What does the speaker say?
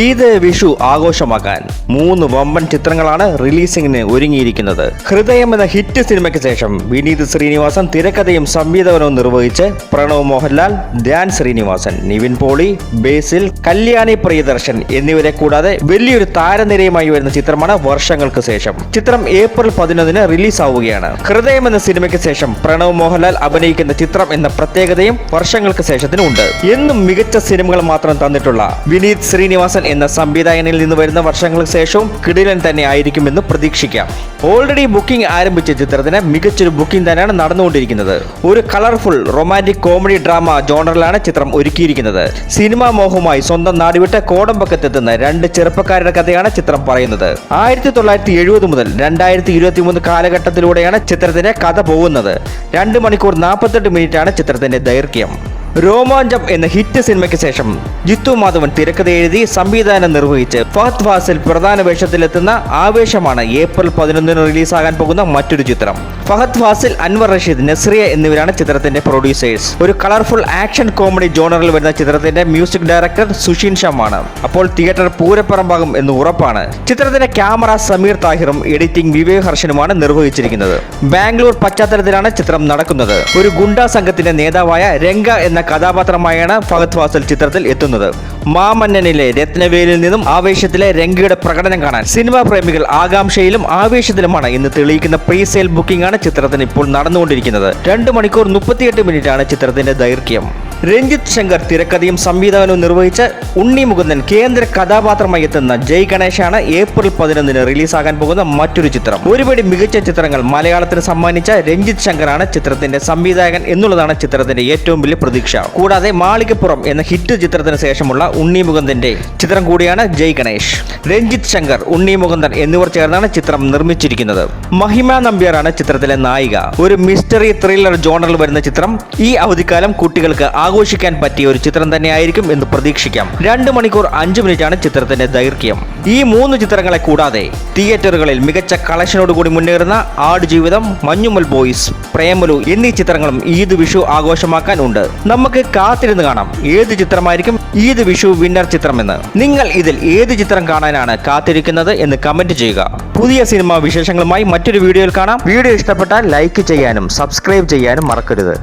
ഈദ് വിഷു ആഘോഷമാക്കാൻ മൂന്ന് വമ്പൻ ചിത്രങ്ങളാണ് റിലീസിംഗിന് ഒരുങ്ങിയിരിക്കുന്നത്. ഹൃദയം എന്ന ഹിറ്റ് സിനിമയ്ക്ക് ശേഷം വിനീത് ശ്രീനിവാസൻ തിരക്കഥയും സംവിധാനവും നിർവഹിച്ച് പ്രണവ് മോഹൻലാൽ ധ്യാൻ ശ്രീനിവാസൻ നിവിൻ പോളി ബേസിൽ കല്യാണി പ്രിയദർശൻ എന്നിവരെ കൂടാതെ വലിയൊരു താരനിരയുമായി വരുന്ന ചിത്രമാണ് വർഷങ്ങൾക്ക് ശേഷം. ചിത്രം ഏപ്രിൽ പതിനൊന്നിന് റിലീസ് ആവുകയാണ് ഹൃദയം എന്ന സിനിമയ്ക്ക് ശേഷം പ്രണവ് മോഹൻലാൽ അഭിനയിക്കുന്ന ചിത്രം എന്ന പ്രത്യേകതയും വർഷങ്ങൾക്ക് ശേഷത്തിനുണ്ട്. എന്നും മികച്ച സിനിമകൾ മാത്രം തന്നിട്ടുള്ള വിനീത് ശ്രീനിവാസൻ എന്ന സംവിധായകനിൽ നിന്ന് വരുന്ന വർഷങ്ങൾക്ക് ശേഷവും കിടിലൻ തന്നെ ആയിരിക്കുമെന്ന് പ്രതീക്ഷിക്കാം. ഓൾറെഡി ബുക്കിംഗ് ആരംഭിച്ച ചിത്രത്തിന് മികച്ചൊരു ബുക്കിംഗ് തന്നെയാണ് നടന്നുകൊണ്ടിരിക്കുന്നത്. ഒരു കളർഫുൾ റൊമാന്റിക് കോമഡി ഡ്രാമ ജോണറിലാണ് ചിത്രം ഒരുക്കിയിരിക്കുന്നത്. സിനിമാ മോഹവുമായി സ്വന്തം നാടുവിട്ട് കോടമ്പക്കത്തെത്തുന്ന രണ്ട് ചെറുപ്പക്കാരുടെ കഥയാണ് ചിത്രം പറയുന്നത്. ആയിരത്തി തൊള്ളായിരത്തി എഴുപത് മുതൽ രണ്ടായിരത്തി ഇരുപത്തി മൂന്ന് കാലഘട്ടത്തിലൂടെയാണ് ചിത്രത്തിന്റെ കഥ പോകുന്നത്. രണ്ട് മണിക്കൂർ നാൽപ്പത്തെട്ട് മിനിറ്റാണ് ചിത്രത്തിന്റെ ദൈർഘ്യം. രോമാഞ്ചം എന്ന ഹിറ്റ് സിനിമയ്ക്ക് ശേഷം ജിത്തു മാധവൻ തിരക്കഥ എഴുതി സംവിധാനം നിർവഹിച്ച് ഫഹദ് ഫാസിൽ പ്രധാന വേഷത്തിലെത്തുന്ന ആവേശമാണ് ഏപ്രിൽ പതിനൊന്നിന് റിലീസാകാൻ പോകുന്ന മറ്റൊരു ചിത്രം. ഫഹദ് ഫാസിൽ അൻവർ റഷീദ് നസ്രിയ എന്നിവരാണ് ചിത്രത്തിന്റെ പ്രൊഡ്യൂസേഴ്സ് ഒരു കളർഫുൾ ആക്ഷൻ കോമഡി ജോണറിൽ വരുന്ന ചിത്രത്തിന്റെ മ്യൂസിക് ഡയറക്ടർ സുഷീൻ ഷമാണ് അപ്പോൾ തിയേറ്റർ പൂരപ്പറമ്പാകും എന്ന് ഉറപ്പാണ്. ചിത്രത്തിന്റെ ക്യാമറ സമീർ താഹിറും എഡിറ്റിംഗ് വിവേക് ഹർഷനുമാണ് നിർവഹിച്ചിരിക്കുന്നത്. ബാംഗ്ലൂർ പശ്ചാത്തലത്തിലാണ് ചിത്രം നടക്കുന്നത്. ഒരു ഗുണ്ടാ സംഘത്തിന്റെ നേതാവായ രംഗ എന്ന കഥാപാത്രമായാണ് ഫഹദ് ഫാസൽ ചിത്രത്തിൽ എത്തുന്നത്. മാമന്നനിലെ രത്നവേലിൽ നിന്നും ആവേശത്തിലെ രംഗയുടെ പ്രകടനം കാണാൻ സിനിമാ പ്രേമികൾ ആകാംക്ഷയിലും ആവേശത്തിലുമാണ് ഇന്ന് തെളിയിക്കുന്ന പ്രീ സെയിൽ ബുക്കിംഗ് ആണ് ചിത്രത്തിന് ഇപ്പോൾ നടന്നുകൊണ്ടിരിക്കുന്നത്. രണ്ട് മണിക്കൂർ മുപ്പത്തിയെട്ട് മിനിറ്റാണ് ചിത്രത്തിന്റെ ദൈർഘ്യം. രഞ്ജിത്ത് ശങ്കർ തിരക്കഥയും സംവിധാനവും നിർവഹിച്ച് ഉണ്ണി മുകുന്ദൻ കേന്ദ്ര കഥാപാത്രമായി എത്തുന്ന ജയ് ഗണേഷാണ് ഏപ്രിൽ പതിനൊന്നിന് റിലീസാകാൻ പോകുന്ന മറ്റൊരു ചിത്രം. ഒരുപടി മികച്ച ചിത്രങ്ങൾ മലയാളത്തിന് സമ്മാനിച്ച രഞ്ജിത്ത് ശങ്കറാണ് ചിത്രത്തിന്റെ സംവിധായകൻ എന്നുള്ളതാണ് ചിത്രത്തിന്റെ ഏറ്റവും വലിയ പ്രതീക്ഷ. കൂടാതെ മാളികപ്പുറം എന്ന ഹിറ്റ് ചിത്രത്തിന് ശേഷമുള്ള ഉണ്ണി മുകുന്ദന്റെ ചിത്രം കൂടിയാണ് ജയ് ഗണേഷ് രഞ്ജിത്ത് ശങ്കർ ഉണ്ണി മുകുന്ദൻ എന്നിവർ ചേർന്നാണ് ചിത്രം നിർമ്മിച്ചിരിക്കുന്നത്. മഹിമ നമ്പ്യാറാണ് ചിത്രത്തിലെ നായിക. ഒരു മിസ്റ്ററി ത്രില്ലർ ജോണറിൽ വരുന്ന ചിത്രം ഈ അവധിക്കാലം കുട്ടികൾക്ക് ആഘോഷിക്കാൻ പറ്റിയ ഒരു ചിത്രം തന്നെയായിരിക്കും എന്ന് പ്രതീക്ഷിക്കാം. രണ്ട് മണിക്കൂർ അഞ്ച് മിനിറ്റാണ് ചിത്രത്തിന്റെ ദൈർഘ്യം. ഈ മൂന്ന് ചിത്രങ്ങളെ കൂടാതെ തിയേറ്ററുകളിൽ മികച്ച കളക്ഷനോടുകൂടി മുന്നേറുന്ന ആടുജീവിതം മഞ്ഞുമൽ ബോയ്സ് പ്രേമലു എന്നീ ചിത്രങ്ങളും ഈദ് വിഷു ആഘോഷമാക്കാൻ ഉണ്ട്. നമുക്ക് കാത്തിരുന്ന് കാണാം. ഏത് ചിത്രമായിരിക്കും ഈദ് വിഷു വിന്നർ ചിത്രമെന്ന്. നിങ്ങൾ ഇതിൽ ഏത് ചിത്രം കാണാനാണ് കാത്തിരിക്കുന്നത് എന്ന് കമന്റ് ചെയ്യുക. പുതിയ സിനിമാ വിശേഷങ്ങളുമായി മറ്റൊരു വീഡിയോയിൽ കാണാം. വീഡിയോ ഇഷ്ടപ്പെട്ടാൽ ലൈക്ക് ചെയ്യാനും സബ്സ്ക്രൈബ് ചെയ്യാനും മറക്കരുത്.